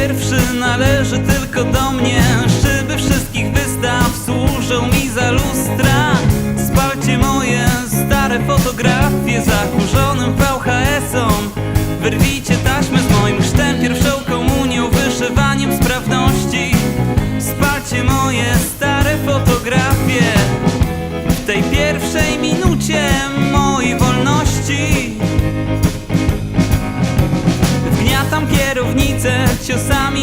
pierwszy należy tylko do mnie. Szyby wszystkich wystaw służą mi za lustra. Spalcie moje stare fotografie zakurzonym VHS-om Wyrwijcie taśmy z moim chrztem, pierwszą komunią, wyszywaniem sprawności Spalcie moje stare fotografie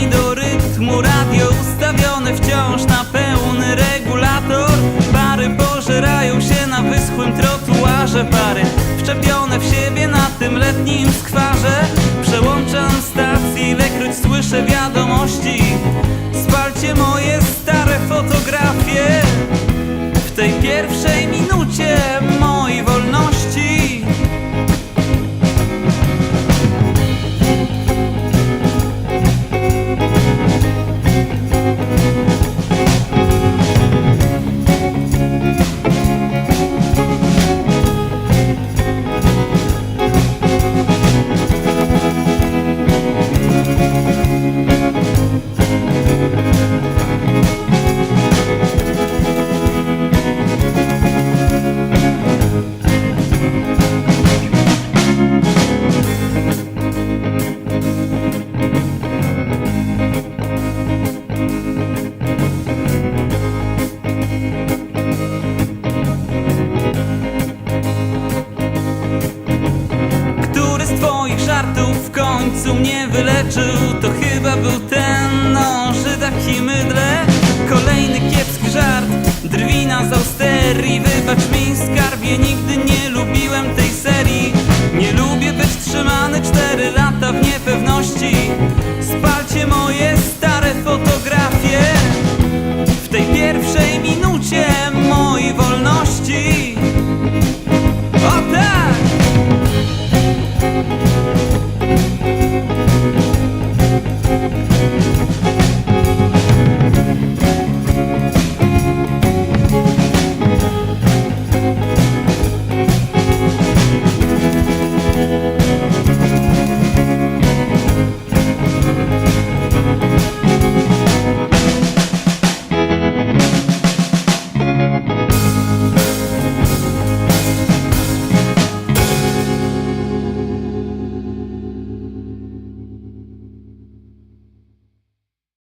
do rytmu Radio ustawione wciąż na pełny regulator. Pary pożerają się na wyschłym trotuarze Pary wczepione w siebie na tym letnim skwarze. Przełączam stację, ilekroć słyszę wiadomości. Spalcie moje stare fotografie. W tej pierwszej minucie końcu mnie wyleczył To chyba był ten, no, że taki mydle Kolejny kiepski żart, drwina z austerii. Wybacz mi skarbie, nigdy nie lubiłem tej serii. Nie lubię być trzymany cztery lata w niepewności. Spalcie moje stare fotografie. W tej pierwszej minucie